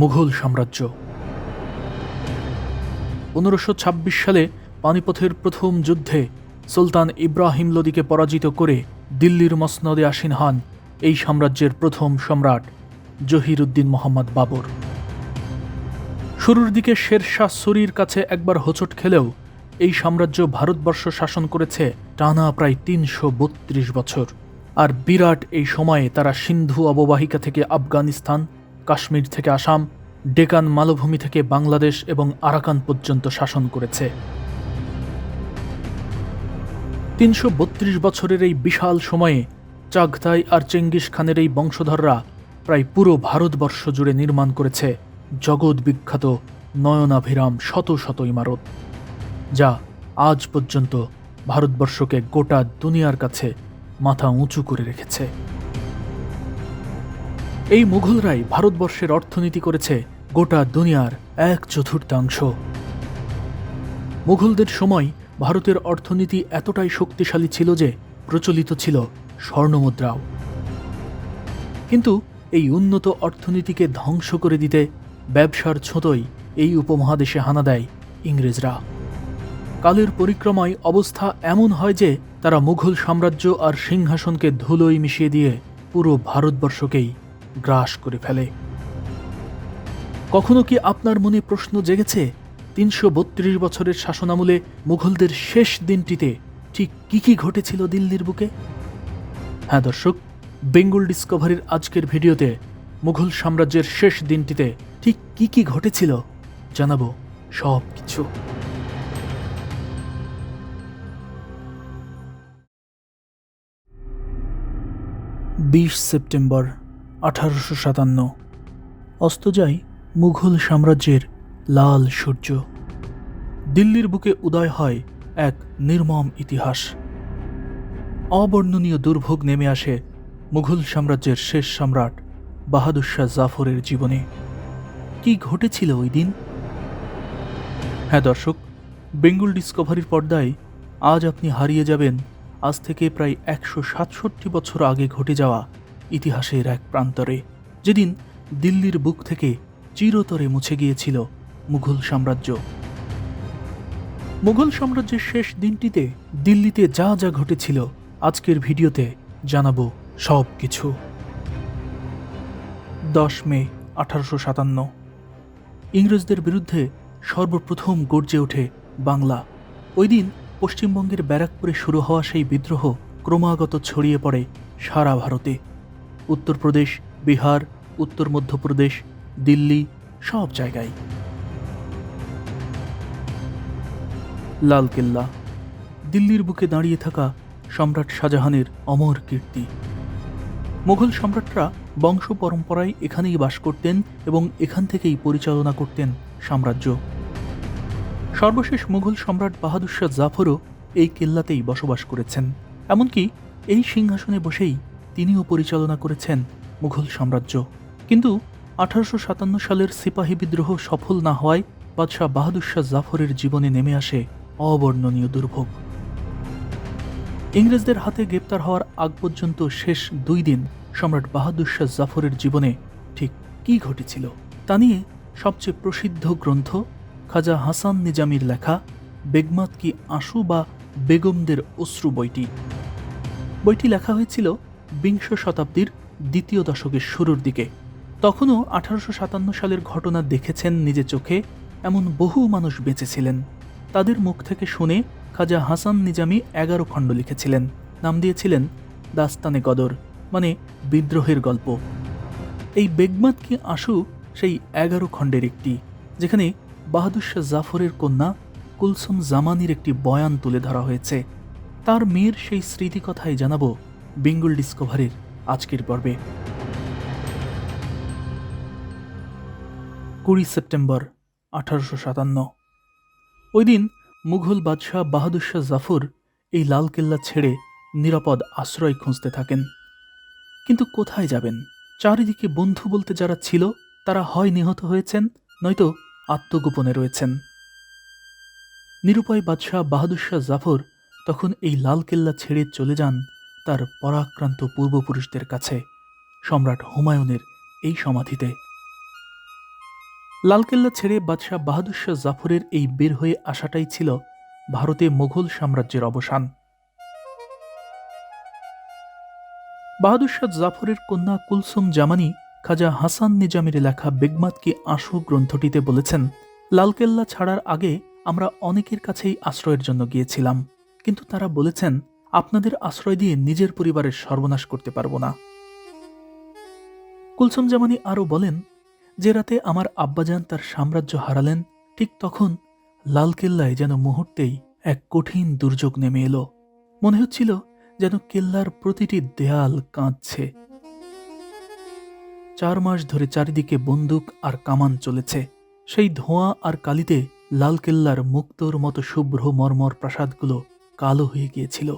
মুঘল সাম্রাজ্য। পনেরোশো সালে পানিপথের প্রথম যুদ্ধে সুলতান ইব্রাহিম লোদিকে পরাজিত করে দিল্লির মসনদে আসীন হন এই সাম্রাজ্যের প্রথম সম্রাট জহিরুদ্দিন মোহাম্মদ বাবর। শুরুর দিকে শেরশাহ সুরির কাছে একবার হোঁচট খেলেও এই সাম্রাজ্য ভারতবর্ষ শাসন করেছে টানা প্রায় তিনশো বত্রিশ বছর। আর বিরাট এই সময়ে তারা সিন্ধু অববাহিকা থেকে আফগানিস্তান কাশ্মীর থেকে আসাম, ডেকান মালভূমি থেকে বাংলাদেশ এবং আরাকান পর্যন্ত শাসন করেছে। তিনশো বত্রিশ বছরের এই বিশাল সময়ে চাগতাই আর চেঙ্গিস খানের এই বংশধররা প্রায় পুরো ভারতবর্ষ জুড়ে নির্মাণ করেছে জগৎ বিখ্যাত নয়নাভিরাম শত শত ইমারত, যা আজ পর্যন্ত ভারতবর্ষকে গোটা দুনিয়ার কাছে মাথা উঁচু করে রেখেছে। এই মুঘলরাই ভারতবর্ষের অর্থনীতি করেছে গোটা দুনিয়ার এক চতুর্থাংশ। মুঘলদের সময় ভারতের অর্থনীতি এতটাই শক্তিশালী ছিল যে প্রচলিত ছিল স্বর্ণমুদ্রাও। কিন্তু এই উন্নত অর্থনীতিকে ধ্বংস করে দিতে ব্যবসার ছোঁতই এই উপমহাদেশে হানা দেয় ইংরেজরা। কালের পরিক্রমায় অবস্থা এমন হয় যে তারা মুঘল সাম্রাজ্য আর সিংহাসনকে ধুলোয় মিশিয়ে দিয়ে পুরো ভারতবর্ষকেই গ্রাস করে ফেলে। কখনো কি আপনার মনে প্রশ্ন জেগেছে, তিনশো বত্রিশ বছরের শাসনামলে মুঘলদের শেষ দিনটিতে ঠিক কি কি ঘটেছিল দিল্লির বুকে? হ্যাঁ দর্শক, বেঙ্গল ডিসকভারির আজকের ভিডিওতে মুঘল সাম্রাজ্যের শেষ দিনটিতে ঠিক কি কি ঘটেছিল জানাব সব কিছু। বিশ সেপ্টেম্বর আঠারোশো সাতান্ন। অস্ত যায় মুঘল সাম্রাজ্যের লাল সূর্য। দিল্লির বুকে উদয় হয় এক নির্মম ইতিহাস। অবর্ণনীয় দুর্ভোগ নেমে আসে মুঘল সাম্রাজ্যের শেষ সম্রাট বাহাদুর শাহ জাফরের জীবনে। কি ঘটেছিল ওই দিন? হ্যাঁ দর্শক, বেঙ্গল ডিসকভারির পর্দায় আজ আপনি হারিয়ে যাবেন আজ থেকে প্রায় একশো সাতষট্টি বছর আগে ঘটে যাওয়া ইতিহাসের এক প্রান্তরে। যেদিন দিল্লির বুক থেকে চিরতরে মুছে গিয়েছিল মুঘল সাম্রাজ্য। মুঘল সাম্রাজ্যের শেষ দিনটিতে দিল্লিতে যা যা ঘটেছিল আজকের ভিডিওতে জানাব সব কিছু দশ মে আঠারোশো সাতান্ন। ইংরেজদের বিরুদ্ধে সর্বপ্রথম গর্জে ওঠে বাংলা। ওই দিন পশ্চিমবঙ্গের ব্যারাকপুরে শুরু হওয়া সেই বিদ্রোহ ক্রমাগত ছড়িয়ে পড়ে সারা ভারতে। উত্তরপ্রদেশ, বিহার, উত্তর মধ্যপ্রদেশ, দিল্লি, সব জায়গায়। লালকেল্লা, দিল্লির বুকে দাঁড়িয়ে থাকা সম্রাট শাহজাহানের অমর কীর্তি। মুঘল সম্রাটরা বংশ পরম্পরায় এখানেই বাস করতেন এবং এখান থেকেই পরিচালনা করতেন সাম্রাজ্য। সর্বশেষ মুঘল সম্রাট বাহাদুর শাহ জাফরও এই কেল্লাতেই বসবাস করেছেন। এমনকি এই সিংহাসনে বসেই তিনিও পরিচালনা করেছেন মুঘল সাম্রাজ্য। কিন্তু আঠারোশো সাতান্ন সালের সিপাহী বিদ্রোহ সফল না হওয়ায় বাদশাহ বাহাদুর শাহ জাফরের জীবনে নেমে আসে অবর্ণনীয় দুর্ভোগ। ইংরেজদের হাতে গ্রেপ্তার হওয়ার আগ পর্যন্ত শেষ দুই দিন সম্রাট বাহাদুর শাহ জাফরের জীবনে ঠিক কি ঘটেছিল তা নিয়ে সবচেয়ে প্রসিদ্ধ গ্রন্থ খাজা হাসান নিজামির লেখা বেগমাত কি আশু বা বেগমদের অশ্রু বইটি। বইটি লেখা হয়েছিল বিংশ শতাব্দীর দ্বিতীয় দশকের শুরুর দিকে। তখনও আঠারোশো সাতান্ন সালের ঘটনা দেখেছেন নিজে চোখে এমন বহু মানুষ বেঁচেছিলেন। তাদের মুখ থেকে শুনে খাজা হাসান নিজামি এগারো খণ্ড লিখেছিলেন। নাম দিয়েছিলেন দাস্তানে গদর মানে বিদ্রোহের গল্প। এই বেগমাত কি আশু সেই এগারো খণ্ডের একটি, যেখানে বাহাদুর শাহ জাফরের কন্যা কুলসুম জামানির একটি বয়ান তুলে ধরা হয়েছে। তার মেয়ের সেই স্মৃতিকথাই জানাব বেঙ্গল ডিসকভারির আজকের পর্বে। কুড়ি সেপ্টেম্বর আঠারোশো সাতান্ন। ওই দিন মুঘল বাদশাহ বাহাদুর শাহ জাফর এই লালকেল্লা ছেড়ে নিরাপদ আশ্রয় খুঁজতে থাকেন। কিন্তু কোথায় যাবেন? চারিদিকে বন্ধু বলতে যারা ছিল, তারা হয় নিহত হয়েছেন, নয়তো আত্মগোপনে রয়েছেন। নিরুপায় বাদশাহ বাহাদুর শাহ জাফর তখন এই লালকেল্লা ছেড়ে চলে যান তার পরাক্রান্ত পূর্বপুরুষদের কাছে সম্রাট হুমায়ুনের এই সমাধিতে। লালকেল্লা ছেড়ে বাদশাহ বাহাদুর শাহ জাফরের এই বের হয়ে আসাটাই ছিল ভারতে মোঘল সাম্রাজ্যের অবসান। বাহাদুর শাহ জাফরের কন্যা কুলসুম জামানি খাজা হাসান নিজামের লেখা বেগমাত কি আশু গ্রন্থটিতে বলেছেন, লালকেল্লা ছাড়ার আগে আমরা অনেকের কাছেই আশ্রয়ের জন্য গিয়েছিলাম, কিন্তু তারা বলেছেন আপনাদের আশ্রয় দিয়ে নিজের পরিবারের সর্বনাশ করতে পারব না। কুলসুম জামানি আরও বলেন, যে রাতে আমার আব্বাজান তার সাম্রাজ্য হারালেন, ঠিক তখন লালকেল্লায় যেন মুহূর্তেই এক কঠিন দুর্যোগ নেমে এলো। মনে হচ্ছিল যেন কেল্লার প্রতিটি দেয়াল কাঁদছে। চার মাস ধরে চারিদিকে বন্দুক আর কামান চলেছে। সেই ধোঁয়া আর কালিতে লালকেল্লার মুক্তোর মতো শুভ্র মর্মর প্রাসাদগুলো কালো হয়ে গিয়েছিল।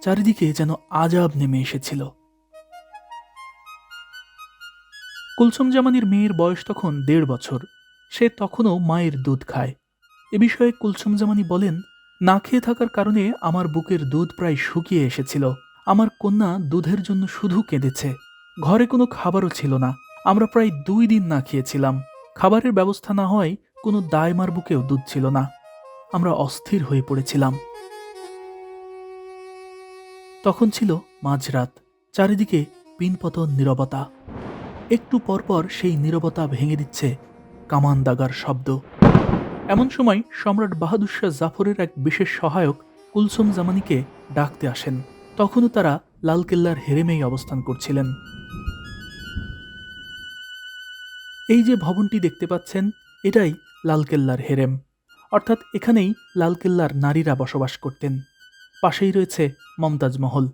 চারিদিকে যেন আজাব নেমে এসেছিল। কুলসুম জামানির মেয়ের বয়স তখন দেড় বছর। সে তখনও মায়ের দুধ খায়। এ বিষয়ে কুলসুম জামানি বলেন, না খেয়ে থাকার কারণে আমার বুকের দুধ প্রায় শুকিয়ে এসেছিল। আমার কন্যা দুধের জন্য শুধু কেঁদেছে। ঘরে কোনো খাবারও ছিল না। আমরা প্রায় দুই দিন না খেয়েছিলাম। খাবারের ব্যবস্থা না হয় কোনো দায়মার বুকেও দুধ ছিল না। আমরা অস্থির হয়ে পড়েছিলাম। তখন ছিল মাঝরাত, চারিদিকে পিনপতন নীরবতা। একটু পরপর সেই নীরবতা ভেঙে দিচ্ছে কামান দাগার শব্দ। এমন সময় সম্রাট বাহাদুর শাহ জাফরের এক বিশেষ সহায়ক কুলসুম জামানিকে ডাকতে আসেন। তখনও তারা লালকেল্লার হেরেমেই অবস্থান করছিলেন। এই যে ভবনটি দেখতে পাচ্ছেন, এটাই লালকেল্লার হেরেম। অর্থাৎ এখানেই লালকেল্লার নারীরা বসবাস করতেন। পাশেই রয়েছে মমতাজ মহল।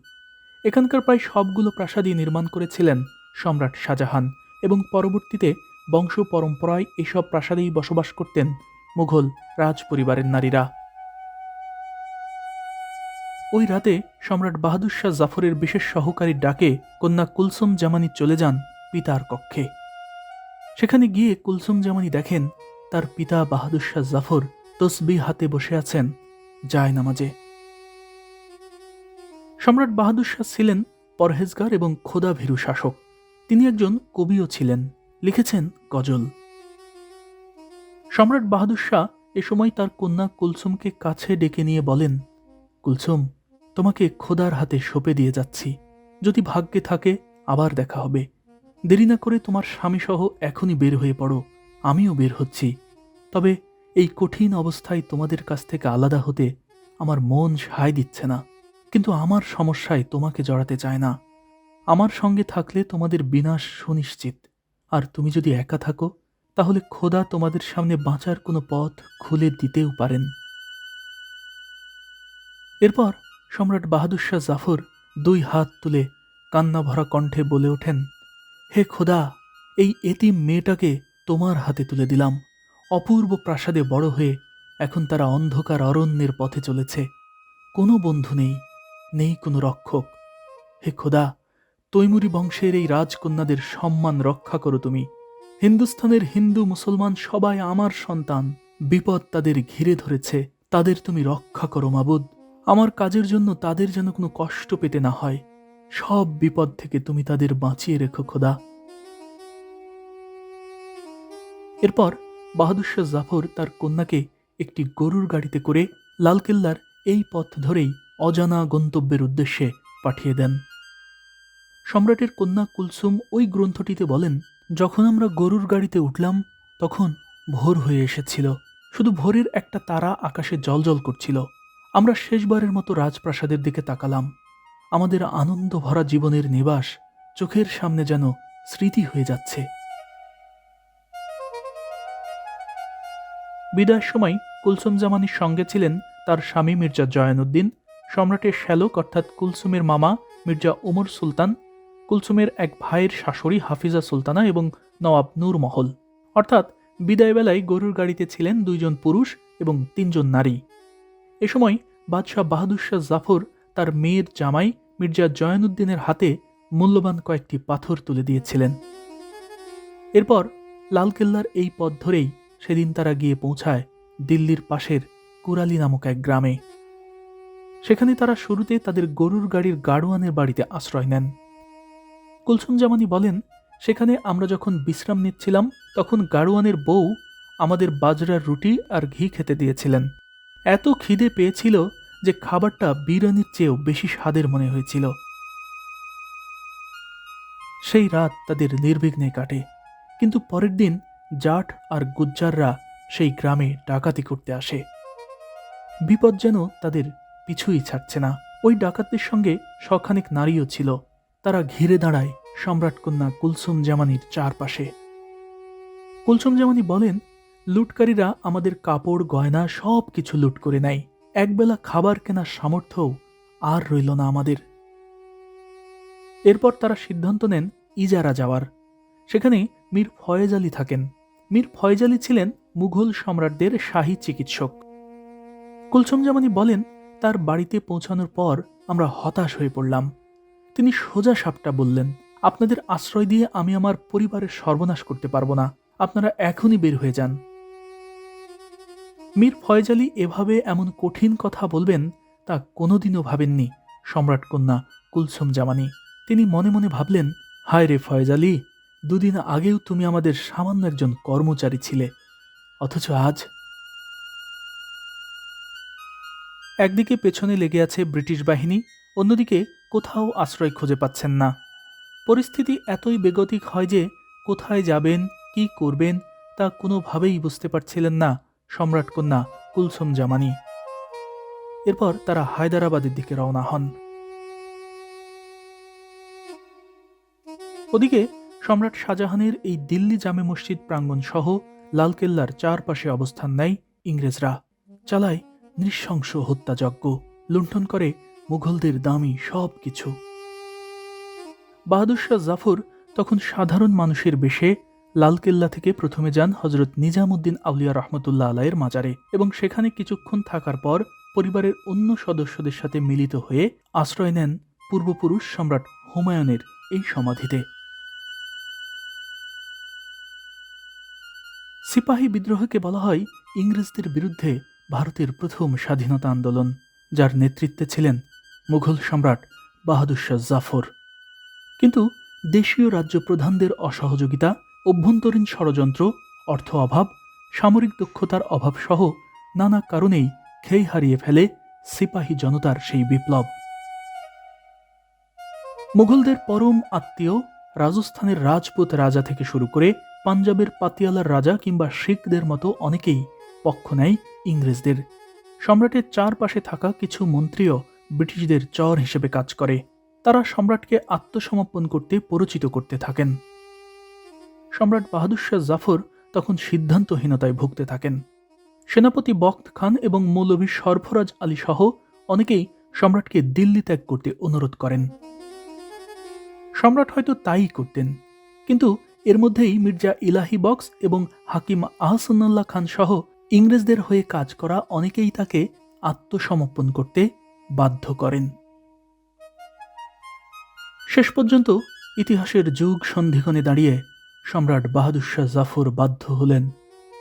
এখানকার প্রায় সবগুলো প্রাসাদই নির্মাণ করেছিলেন সম্রাট শাহজাহান এবং পরবর্তীতে বংশ পরম্পরায় এসব প্রাসাদেই বসবাস করতেন মুঘল রাজ পরিবারের নারীরা। ওই রাতে সম্রাট বাহাদুর শাহ জাফরের বিশেষ সহকারীর ডাকে কন্যা কুলসুম জামানি চলে যান পিতার কক্ষে। সেখানে গিয়ে কুলসুম জামানি দেখেন তার পিতা বাহাদুর শাহ জাফর তসবি হাতে বসে আছেন যায় নামাজে সম্রাট বাহাদুর শাহ ছিলেন পরহেজগার এবং খোদা ভীরু শাসক। তিনি একজন কবিও ছিলেন, লিখেছেন গজল। সম্রাট বাহাদুর শাহ এ সময় তার কন্যা কুলসুমকে কাছে ডেকে নিয়ে বলেন, কুলসুম, তোমাকে খোদার হাতে সঁপে দিয়ে যাচ্ছি। যদি ভাগ্যে থাকে, আবার দেখা হবে। দেরি না করে তোমার স্বামীসহ এখনই বের হয়ে পড়ো, আমিও বের হচ্ছি। তবে এই কঠিন অবস্থায় তোমাদের কাছ থেকে আলাদা হতে আমার মন সায় দিচ্ছে না। কিন্তু আমার সমস্যায় তোমাকে জড়াতে চায় না। আমার সঙ্গে থাকলে তোমাদের বিনাশ সুনিশ্চিত। আর তুমি যদি একা থাকো, তাহলে খোদা তোমাদের সামনে বাঁচার কোনো পথ খুলে দিতেও পারেন। এরপর সম্রাট বাহাদুর শাহ জাফর দুই হাত তুলে কান্না ভরা কণ্ঠে বলে ওঠেন, হে খোদা, এই এতিম মেয়েটাকে তোমার হাতে তুলে দিলাম। অপূর্ব প্রাসাদে বড় হয়ে এখন তারা অন্ধকার অরণ্যের পথে চলেছে। কোনো বন্ধু নেই। নেই কোনো রক্ষক। হে খোদা, তৈমুরি বংশের এই রাজকন্যাদের সম্মান রক্ষা করো তুমি। হিন্দুস্থানের হিন্দু মুসলমান সবাই আমার সন্তান। বিপদ তাদের ঘিরে ধরেছে, তাদের তুমি রক্ষা করো মাবুদ। আমার কাজের জন্য তাদের যেন কোনো কষ্ট পেতে না হয়। সব বিপদ থেকে তুমি তাদের বাঁচিয়ে রেখো খোদা। এরপর বাহাদুর শাহ জাফর তার কন্যাকে একটি গরুর গাড়িতে করে লালকেল্লার এই পথ ধরেই অজানা গন্তব্যের উদ্দেশ্যে পাঠিয়ে দেন। সম্রাটের কন্যা কুলসুম ওই গ্রন্থটিতে বলেন, যখন আমরা গরুর গাড়িতে উঠলাম, তখন ভোর হয়ে এসেছিল। শুধু ভোরের একটা তারা আকাশে জলজল করছিল। আমরা শেষবারের মতো রাজপ্রাসাদের দিকে তাকালাম। আমাদের আনন্দ ভরা জীবনের নিবাস চোখের সামনে যেন স্মৃতি হয়ে যাচ্ছে। বিদায়ের সময় কুলসুম জামানির সঙ্গে ছিলেন তার স্বামী মির্জা জয়ানুদ্দিন সম্রাটের শ্যালক অর্থাৎ কুলসুমের মামা মির্জা ওমর সুলতান, কুলসুমের এক ভাইয়ের শাশুড়ি হাফিজা সুলতানা এবং নওয়াব নূর মহল। অর্থাৎ বিদায়বেলায় গরুর গাড়িতে ছিলেন দুইজন পুরুষ এবং তিনজন নারী। এ সময় বাদশাহ বাহাদুর শাহ জাফর তার মেয়ের জামাই মির্জা জয়ানুদ্দিনের হাতে মূল্যবান কয়েকটি পাথর তুলে দিয়েছিলেন। এরপর লালকেল্লার এই পথ ধরেই সেদিন তারা গিয়ে পৌঁছায় দিল্লির পাশের কুরালি নামক এক গ্রামে। সেখানে তারা শুরুতে তাদের গরুর গাড়ির গাড়োয়ানের বাড়িতে আশ্রয় নেন। কুলসুম জামানি বলেন, সেখানে আমরা যখন বিশ্রাম নিচ্ছিলাম, তখন গাড়োয়ানের বউ আমাদের বাজরার রুটি আর ঘি খেতে দিয়েছিলেন। এত খিদে পেয়েছিল যে খাবারটা বিরিয়ানির চেয়েও বেশি স্বাদের মনে হয়েছিল। সেই রাত তাদের নির্বিঘ্নে কাটে। কিন্তু পরের দিন জাট আর গুজ্জাররা সেই গ্রামে ডাকাতি করতে আসে। বিপদ যেন তাদের পিছুই ছাড়ছে না। ওই ডাকাতদের সঙ্গে শখানেক নারীও ছিল। তারা ঘিরে দাঁড়ায় সম্রাট কন্যা কুলসুম জামানির চারপাশে। কুলসুম জামানি বলেন, লুটকারীরা আমাদের কাপড়, গয়না সব কিছু লুট করে নেয়। একবেলা খাবার কেনার সামর্থ্যও আর রইল না আমাদের। এরপর তারা সিদ্ধান্ত নেন ইজারা যাওয়ার। সেখানে মীর ফয়েজ আলী থাকেন। মীর ফয়েজ আলী ছিলেন মুঘল সম্রাটদের শাহী চিকিৎসক। কুলসুম জামানি বলেন তার বাড়িতে পৌঁছানোর পর আমরা হতাশ হয়ে পড়লাম। তিনি সোজা সাপটা বললেন, আপনাদের আশ্রয় দিয়ে আমি আমার পরিবারের সর্বনাশ করতে পারব না। আপনারা এখনই বের হয়ে যান। মীর ফয়েজ আলী এভাবে এমন কঠিন কথা বলবেন তা কোনোদিনও ভাবেননি সম্রাট কন্যা কুলসুম জামানি। তিনি মনে মনে ভাবলেন, হায় রে ফয়েজ আলী, দুদিন আগেও তুমি আমাদের সামান্য একজন কর্মচারী ছিলে, অথচ আজ একদিকে পেছনে লেগে আছে ব্রিটিশ বাহিনী, অন্যদিকে কোথাও আশ্রয় খুঁজে পাচ্ছেন না। পরিস্থিতি এতই বেগতিক হয় যে কোথায় যাবেন, কি করবেন, তা কোনোভাবেই বুঝতে পারছিলেন না সম্রাট কন্যা কুলসুম জামানি। এরপর তারা হায়দ্রাবাদের দিকে রওনা হন। ওদিকে সম্রাট শাহজাহানের এই দিল্লি জামে মসজিদ প্রাঙ্গণ সহ লালকেল্লার চারপাশে অবস্থান নেয় ইংরেজরা। চালায় নৃশংস হত্যাযজ্ঞ লুণ্ঠন করে মুঘলদের দামি সব কিছু বাহাদুর শাহ জাফর তখন সাধারণ মানুষের বেশে লালকেল্লা থেকে প্রথমে যান হজরত নিজামুদ্দিন আউলিয়া রহমতুল্লাহ আলাইয়ের মাজারে এবং সেখানে কিছুক্ষণ থাকার পর পরিবারের অন্য সদস্যদের সাথে মিলিত হয়ে আশ্রয় নেন পূর্বপুরুষ সম্রাট হুমায়ুনের এই সমাধিতে। সিপাহী বিদ্রোহকে বলা হয় ইংরেজদের বিরুদ্ধে ভারতের প্রথম স্বাধীনতা আন্দোলন, যার নেতৃত্বে ছিলেন মুঘল সম্রাট বাহাদুর শাহ জাফর। কিন্তু দেশীয় রাজ্য প্রধানদের অসহযোগিতা, অভ্যন্তরীণ ষড়যন্ত্র, অর্থ অভাব, সামরিক দক্ষতার অভাব সহ নানা কারণেই খেই হারিয়ে ফেলে সিপাহী জনতার সেই বিপ্লব। মুঘলদের পরম আত্মীয়, রাজস্থানের রাজপুত রাজা থেকে শুরু করে পাঞ্জাবের পাতিয়ালার রাজা কিংবা শিখদের মতো অনেকেই পক্ষ নেয় ইংরেজদের। সম্রাটের চারপাশে থাকা কিছু মন্ত্রীও ব্রিটিশদের চর হিসেবে কাজ করে। তারা সম্রাটকে আত্মসমর্পণ করতে পরিচিত করতে থাকেন। সম্রাট বাহাদুর শাহ জাফর তখন সিদ্ধান্তহীনতায় ভুগতে থাকেন। সেনাপতি বক্ত খান এবং মৌলভী সরফরাজ আলী সহ অনেকেই সম্রাটকে দিল্লি ত্যাগ করতে অনুরোধ করেন। সম্রাট হয়তো তাই করতেন, কিন্তু এর মধ্যেই মির্জা ইলাহি বক্স এবং হাকিম আহসানুল্লাহ খান সহ ইংরেজদের হয়ে কাজ করা অনেকেই তাকে আত্মসমর্পণ করতে বাধ্য করেন। শেষ পর্যন্ত ইতিহাসের যুগ সন্ধিক্ষণে দাঁড়িয়ে সম্রাট বাহাদুর শাহ জাফর বাধ্য হলেন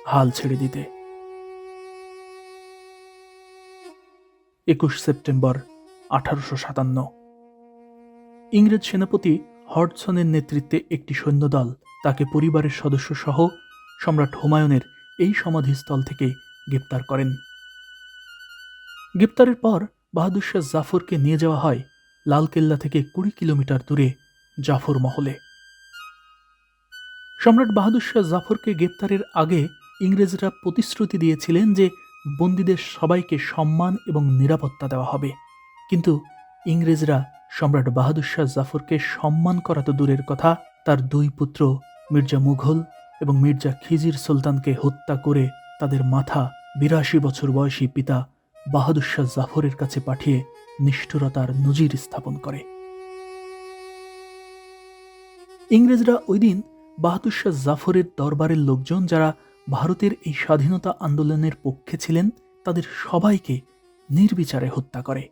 হাল ছেড়ে দিতে। একুশ সেপ্টেম্বর আঠারোশো সাতান্ন। ইংরেজ সেনাপতি হডসনের নেতৃত্বে একটি সৈন্যদল তাকে পরিবারের সদস্য সহ সম্রাট হুমায়ুনের এই সমাধিস্থল থেকে গ্রেপ্তার করেন। গ্রেপ্তারের পর বাহাদুর শাহ জাফরকে নিয়ে যাওয়া হয় লালকেল্লা থেকে কুড়ি কিলোমিটার দূরে জাফর মহলে। সম্রাট বাহাদুর শাহ জাফরকে গ্রেপ্তারের আগে ইংরেজরা প্রতিশ্রুতি দিয়েছিলেন যে বন্দীদের সবাইকে সম্মান এবং নিরাপত্তা দেওয়া হবে। কিন্তু ইংরেজরা সম্রাট বাহাদুর শাহ জাফরকে সম্মান করা তো দূরের কথা, তার দুই পুত্র মির্জা মুঘল এবং মির্জা খিজির সুলতানকে হত্যা করে তাদের মাথা বিরাশি বছর বয়সী পিতা বাহাদুর শাহ জাফরের কাছে পাঠিয়ে নিষ্ঠুরতার নজির স্থাপন করে। ইংরেজরা ওই দিন বাহাদুর শাহ জাফরের দরবারের লোকজন যারা ভারতের এই স্বাধীনতা আন্দোলনের পক্ষে ছিলেন, তাদের সবাইকে নির্বিচারে হত্যা করে।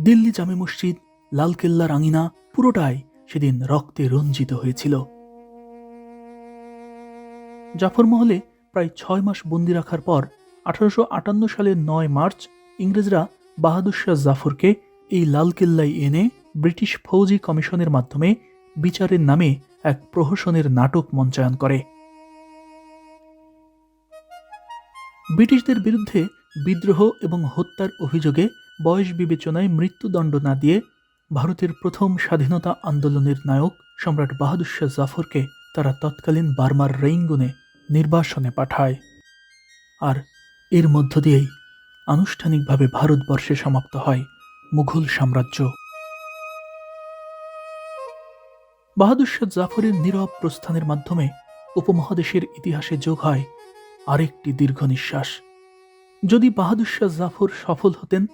দিল্লি জামে মসজিদ, লালকেল্লা রাঙিনা পুরোটাই সেদিন রক্তে রঞ্জিত হয়েছিল। জাফর মহলে প্রায় ছয় মাস বন্দি রাখার পর আঠারোশো আটান্ন সালের নয় মার্চ ইংরেজরা বাহাদুর শাহ জাফরকে এই লালকেল্লায় এনে ব্রিটিশ ফৌজি কমিশনের মাধ্যমে বিচারের নামে এক প্রহসনের নাটক মঞ্চায়ন করে। ব্রিটিশদের বিরুদ্ধে বিদ্রোহ এবং হত্যার অভিযোগে বয়স বিবেচনায় মৃত্যুদণ্ড না দিয়ে ভারতের প্রথম স্বাধীনতা আন্দোলনের নায়ক সম্রাট বাহাদুর শাহ জাফরকে তারা তৎকালীন বার্মার রেইঙ্গুনে নির্বাসনে পাঠায়। আর এর মধ্য দিয়েই আনুষ্ঠানিকভাবে ভারতবর্ষে সমাপ্ত হয় মুঘল সাম্রাজ্য। বাহাদুর শাহ জাফরের নীরব প্রস্থানের মাধ্যমে উপমহাদেশের ইতিহাসে যোগ হয় আরেকটি দীর্ঘ নিঃশ্বাস। যদি বাহাদুর শাহ জাফর সফল হতেন,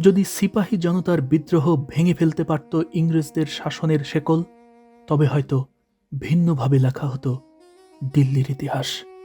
যদি সিপাহী জনতার বিদ্রোহ ভেঙে ফেলতে পারত ইংরেজদের শাসনের শেকল, তবে হয়তো ভিন্নভাবে লেখা হতো দিল্লির ইতিহাস।